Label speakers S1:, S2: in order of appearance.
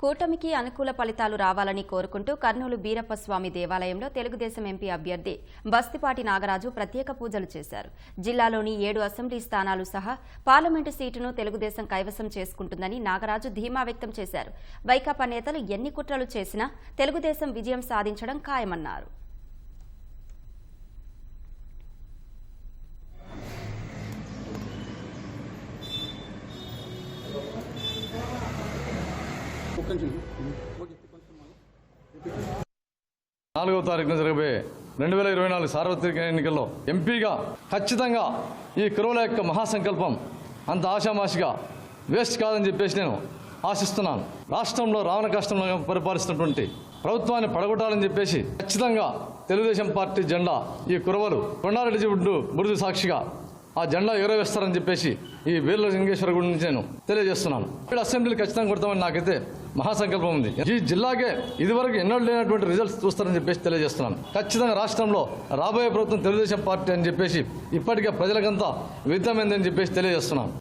S1: కూటమికి అనుకూల ఫలితాలు రావాలని కోరుకుంటూ కర్నూలు బీరప్ప స్వామి దేవాలయంలో తెలుగుదేశం ఎంపీ అభ్యర్థి బస్తిపాటి నాగరాజు ప్రత్యేక పూజలు చేశారు. జిల్లాలోని ఏడు అసెంబ్లీ స్థానాలు సహా పార్లమెంటు సీటును తెలుగుదేశం కైవసం చేసుకుంటుందని నాగరాజు ధీమా వ్యక్తం చేశారు. వైకాపా నేతలు ఎన్ని కుట్రలు చేసినా తెలుగుదేశం విజయం సాధించడం ఖాయమన్నారు.
S2: నాలుగవ తారీఖున జరగబోయే రెండు వేల ఇరవై నాలుగు సార్వత్రిక ఎన్నికల్లో ఎంపీగా ఖచ్చితంగా ఈ కురువుల యొక్క మహాసంకల్పం అంత ఆశామాషిగా వేస్ట్ కాదని చెప్పేసి నేను ఆశిస్తున్నాను. రాష్ట్రంలో రావణ కష్టంలో పరిపాలిస్తున్నటువంటి ప్రభుత్వాన్ని పడగొట్టాలని చెప్పేసి ఖచ్చితంగా తెలుగుదేశం పార్టీ జెండా ఈ కురవలు కొండారెడ్డి గుడ్డు బురుదు సాక్షిగా ఆ జెండా ఎగరవేస్తారని చెప్పేసి ఈ వీర్ల లింగేశ్వర గుడి నుంచి నేను తెలియజేస్తున్నాను. ఇక్కడ అసెంబ్లీలు ఖచ్చితంగా కొడతామని నాకైతే మహాసంకల్పం ఉంది. ఈ జిల్లాకే ఇదివరకు ఎన్నో లేనటువంటి రిజల్ట్స్ చూస్తారని చెప్పేసి తెలియజేస్తున్నాను. ఖచ్చితంగా రాష్ట్రంలో రాబోయే ప్రభుత్వం తెలుగుదేశం పార్టీ అని చెప్పేసి ఇప్పటికే ప్రజలకంతా విరుద్ధమైందని చెప్పేసి తెలియజేస్తున్నాను.